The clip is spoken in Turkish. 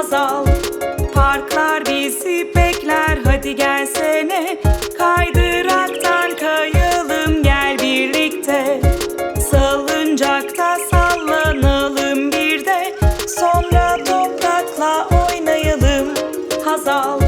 masal Parklar bizi bekler hadi gelsene. Kaydıraktan kayalım gel birlikte. Salıncakta sallanalım bir de. Sonra toprakla oynayalım Hazal.